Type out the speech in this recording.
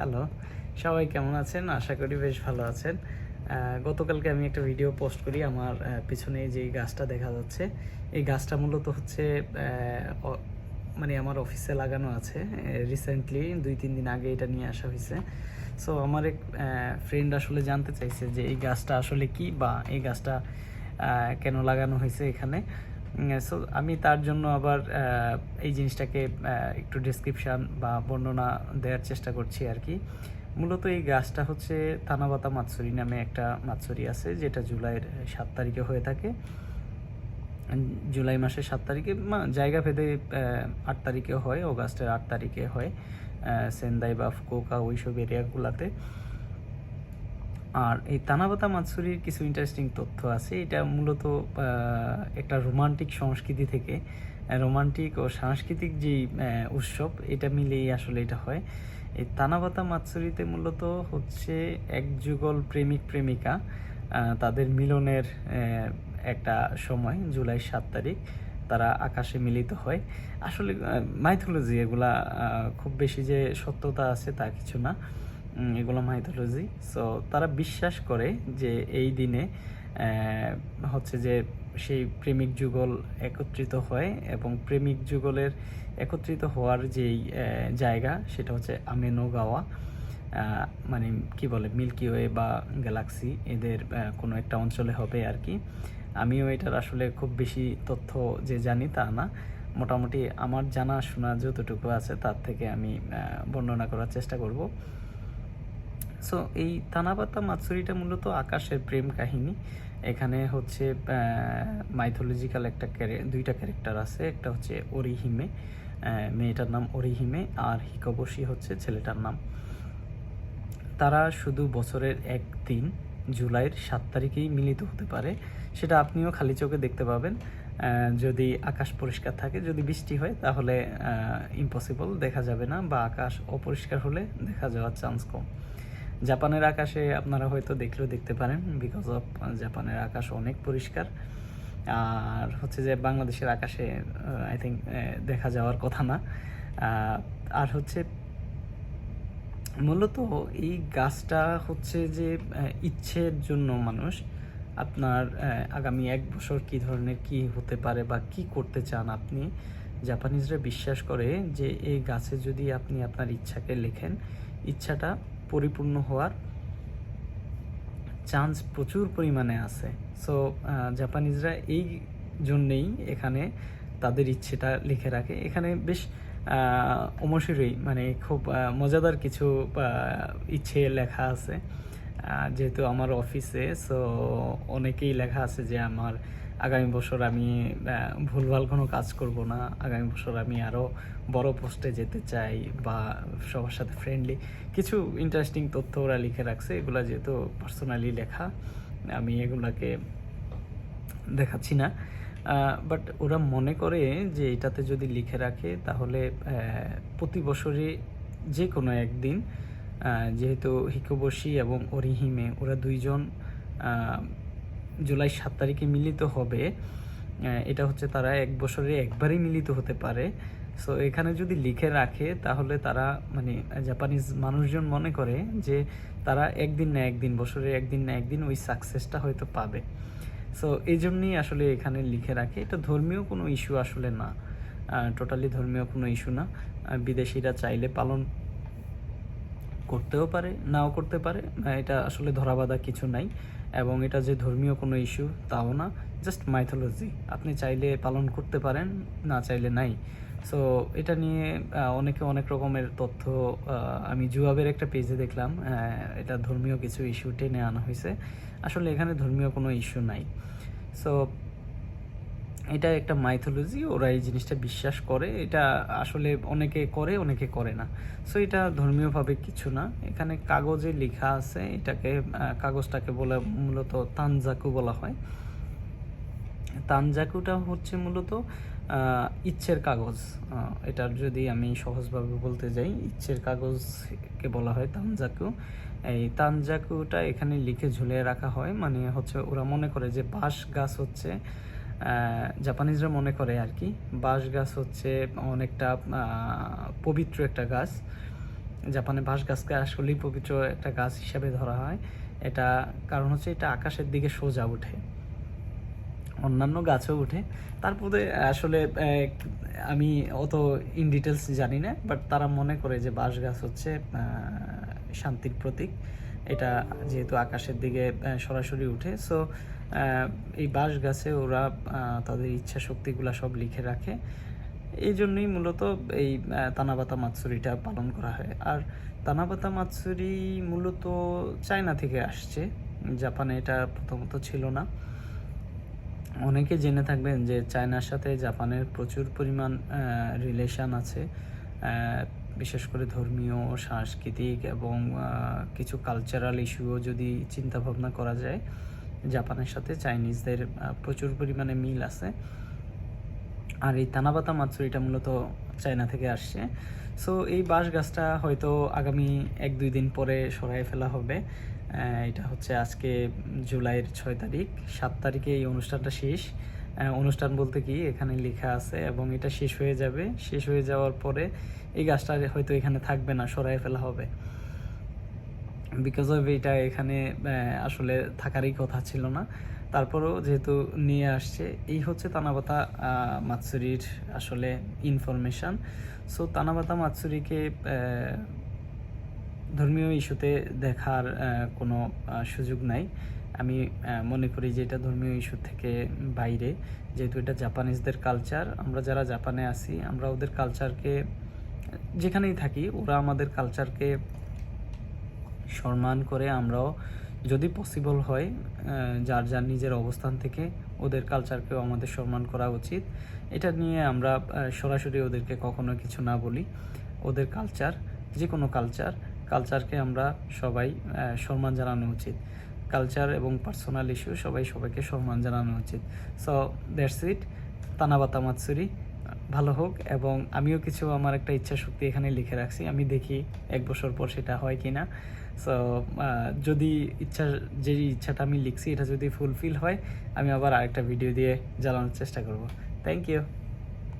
Hello সবাই কেমন আছেন? আশা করি বেশ ভালো আছেন। গতকালকে আমি একটা ভিডিও পোস্ট করি আমার পিছনে যে গাছটা দেখা যাচ্ছে। এই গাছটা মূলত হচ্ছে মানে আমার অফিসে লাগানো আছে। রিসেন্টলি দুই, তিন দিন আগে এটা নিয়ে আসা হয়েছে। সো আমার এক ফ্রেন্ড আসলে জানতে চাইছে যে এই গাছটা আসলে কি বা এই গাছটা কেন লাগানো হয়েছে এখানে। সো আমি তার জন্য আবার এই জিনিসটাকে একটু ডেসক্রিপশান বা বর্ণনা দেওয়ার চেষ্টা করছি আর কি। মূলত এই গাছটা হচ্ছে তানাবাতা মাৎসরি নামে একটা মাৎসরি আছে, যেটা জুলাইয়ের সাত তারিখে হয়ে থাকে। জুলাই মাসের সাত তারিখে জায়গা ভেদে আট তারিখে হয়, অগাস্টের আট তারিখে হয় সেন্দাই বা ফুকুওকা ওইসব এরিয়াগুলোতে আর এই তানাবাতা মাৎসুরির কিছু ইন্টারেস্টিং তথ্য আছে। এটা মূলত একটা রোমান্টিক সংস্কৃতি থেকে রোমান্টিক ও সাংস্কৃতিক যে উৎসব, এটা মিলেই আসলে এটা হয়। এই তানাবাতা মাৎসুরিতে মূলত হচ্ছে এক যুগল প্রেমিক প্রেমিকা তাদের মিলনের একটা সময়, জুলাই সাত তারিখ, তারা আকাশে মিলিত হয়। আসলে মাইথোলজি এগুলা খুব বেশি যে সত্যতা আছে তা কিছু না। এগুলো মাইথোলজি সো তারা বিশ্বাস করে যে এই দিনে হচ্ছে যে সেই প্রেমিক যুগল একত্রিত হয় এবং প্রেমিক যুগলের একত্রিত হওয়ার যেই জায়গা সেটা হচ্ছে আমেনোগাওয়া। মানে কি বলে, মিল্কি ওয়ে বা গ্যালাক্সি এদের কোনো একটা অঞ্চলে হবে আর কি। আমিও এটার আসলে খুব বেশি তথ্য যে জানি তা না। মোটামুটি আমার জানা শোনা যতটুকু আছে তার থেকে আমি বর্ণনা করার চেষ্টা করব। সো এই তানাবাতা মাৎসুরিটা মূলত আকাশের প্রেম কাহিনী। এখানে হচ্ছে মাইথোলজিক্যাল একটা দুইটা ক্যারেক্টার আছে। একটা হচ্ছে অরিহিমে মেয়েটার নাম অরিহিমে আর হিকবশি হচ্ছে ছেলেটার নাম। তারা শুধু বছরের এক দিন, জুলাইয়ের সাত তারিখেই মিলিত হতে পারে। সেটা আপনিও খালি চোখে দেখতে পাবেন। যদি আকাশ পরিষ্কার থাকে, যদি বৃষ্টি হয়, তাহলে ইম্পসিবল দেখা যাবে না বা আকাশ অপরিষ্কার হলে দেখা যাওয়ার চান্স কম। জাপানের আকাশে আপনারা হয়তো দেখলেও দেখতে পারেন বিকজ অফ জাপানের আকাশ অনেক পরিষ্কার। আর হচ্ছে যে বাংলাদেশের আকাশে আই থিঙ্ক দেখা যাওয়ার কথা না। আর হচ্ছে মূলত এই গাছটা হচ্ছে যে ইচ্ছের জন্য মানুষ আপনার আগামী এক বছর কি ধরনের কি হতে পারে বা কি করতে চান আপনি, জাপানিজরা বিশ্বাস করে যে এই গাছে যদি আপনি আপনার ইচ্ছাকে লেখেন, ইচ্ছাটা পরিপূর্ণ হওয়ার চান্স প্রচুর পরিমাণে আছে। সো জাপানিজরা এই জন্যেই এখানে তাদের ইচ্ছেটা লিখে রাখে। এখানে বেশ অমসিরই মানে খুব মজাদার কিছু ইচ্ছে লেখা আছে। যেহেতু আমার অফিসে সো অনেকেই লেখা আছে যে আমার আগামী বছর আমি ভুলভাল কোনো কাজ করব না। আগামী বছর আমি আরও বড় পোস্টে যেতে চাই বা সবার সাথে ফ্রেন্ডলি কিছু ইন্টারেস্টিং তথ্য ওরা লিখে রাখছে। এগুলা যেহেতু পার্সোনালি লেখা, আমি এগুলাকে দেখাচ্ছি না। বাট ওরা মনে করে যে এটাতে যদি লিখে রাখে তাহলে প্রতি বছরে যে কোনো একদিন যেহেতু হিকোবশি এবং অরিহিমে ওরা দুইজন জুলাই সাত তারিখে মিলিত হবে এটা হচ্ছে তারা এক বছরে একবারই মিলিত হতে পারে। সো এখানে যদি লিখে রাখে, তাহলে তারা মানে জাপানিজ মানুষজন মনে করে যে তারা একদিন না একদিন, বছরে একদিন না একদিন ওই সাকসেসটা হয়তো পাবে। সো এই জন্যই আসলে এখানে লিখে রাখে। এটা ধর্মীয় কোনো ইস্যু আসলে না। টোটালি ধর্মীয় কোনো ইস্যু না। বিদেশিরা চাইলে পালন করতেও পারে, নাও করতে পারে এটা আসলে ধরাবাধা কিছু নাই। এবং এটা যে ধর্মীয় কোনো ইস্যু, তাও না, জাস্ট মাইথোলজি আপনি চাইলে পালন করতে পারেন, না চাইলে নাই। সো এটা নিয়ে অনেকে অনেক রকমের তথ্য আমি জুয়াবের একটা পেজে দেখলাম এটা ধর্মীয় কিছু ইস্যু টেনে আনা হয়েছে। আসলে এখানে ধর্মীয় কোনো ইস্যু নাই। সো এটা একটা মাইথোলজি ওরা এই জিনিসটা বিশ্বাস করে। এটা আসলে অনেকে করে অনেকে করে না। সো এটা ধর্মীয়ভাবে কিছু না। এখানে কাগজে লেখা আছে, এটাকে কাগজটাকে বলে মূলত তানজাকু বলা হয়। তানজাকুটা হচ্ছে মূলত ইচ্ছের কাগজ। এটার যদি আমি সহজভাবে বলতে যাই, ইচ্ছের কাগজকে বলা হয় তানজাকু। এই তানজাকুটা এখানে লিখে ঝুলিয়ে রাখা হয় মানে হচ্ছে ওরা মনে করে যে বাঁশ গাছ হচ্ছে জাপানিজরা মনে করে আর কি। বাঁশ গাছ হচ্ছে অনেকটা পবিত্র একটা গাছ। জাপানে বাঁশ গাছকে আসলেই পবিত্র একটা গাছ হিসাবে ধরা হয়। এটা কারণ হচ্ছে এটা আকাশের দিকে সোজা ওঠে অন্যান্য গাছও উঠে। তারপরে আসলে আমি অত ইন ডিটেলস জানি না বাট তারা মনে করে যে বাঁশ গাছ হচ্ছে শান্তির প্রতীক। এটা যেহেতু আকাশের দিকে সরাসরি উঠে সো এই বাঁশ গাছে ওরা তাদের ইচ্ছা শক্তিগুলা সব লিখে রাখে। এই জন্যই মূলত এই তানাবাতা মাৎসুরিটা পালন করা হয়। আর তানাবাতা মাৎসুরি মূলত চায়না থেকে আসছে। জাপানে এটা প্রথমত ছিল না। অনেকে জেনে থাকবেন যে চায়নার সাথে জাপানের প্রচুর পরিমাণ রিলেশন আছে। বিশেষ করে ধর্মীয়, সাংস্কৃতিক এবং কিছু কালচারাল ইস্যুও যদি চিন্তা ভাবনা করা যায়, জাপানের সাথে চাইনিজদের প্রচুর পরিমাণে মিল আছে। আর এই তানাবাতা মাৎসুরিটা মূলত চায়না থেকে আসছে। সো এই বাঁশ গাছটা হয়তো আগামী এক দুই দিন পরে সরাই ফেলা হবে। এটা হচ্ছে আজকে জুলাইয়ের ছয় তারিখ। সাত তারিখে এই অনুষ্ঠানটা শেষ। অনুষ্ঠান বলতে কি এখানে লেখা আছে এবং এটা শেষ হয়ে যাবে। শেষ হয়ে যাওয়ার পরে এই গাছটা হয়তো এখানে থাকবে না সরাই ফেলা হবে। বিকজ অফ এটা এখানে আসলে থাকারই কথা ছিল না। তারপরেও যেহেতু নিয়ে আসছে এই হচ্ছে তানাবাতা আহ, মাৎসুরির আসলে ইনফরমেশন সো তানাবাতা মাৎসুরিকে আহ, ধর্মীয় ইস্যুতে দেখার কোনো সুযোগ নাই। আমি মনে করি যে এটা ধর্মীয় ইস্যু থেকে বাইরে। যেহেতু এটা জাপানিজদের কালচার আমরা যারা জাপানে আছি, আমরা ওদের কালচারকে যেখানেই থাকি, ওরা আমাদের কালচারকে সম্মান করে আমরাও যদি পসিবল হয় যার যার নিজের অবস্থান থেকে ওদের কালচারকেও আমাদের সম্মান করা উচিত। এটা নিয়ে আমরা সরাসরি ওদেরকে কখনো কিছু না বলি। ওদের কালচার যে কোনো কালচার কালচারকে আমরা সবাই সম্মান জানানো উচিত। কালচার এবং পার্সোনাল ইস্যু সবাই সবাইকে সম্মান জানানো উচিত। সো দ্যাটস ইট তানাবাতা মাৎসুরি ভালো হোক, এবং আমিও কিছু আমার একটা ইচ্ছা শক্তি এখানে লিখে রাখছি। আমি দেখি এক বছর পর সেটা হয় কি না সো যদি ইচ্ছা, যে ইচ্ছাটা আমি লিখছি, এটা যদি ফুলফিল হয়, আমি আবার আরেকটা ভিডিও দিয়ে জ্বালানোর চেষ্টা করব। Thank you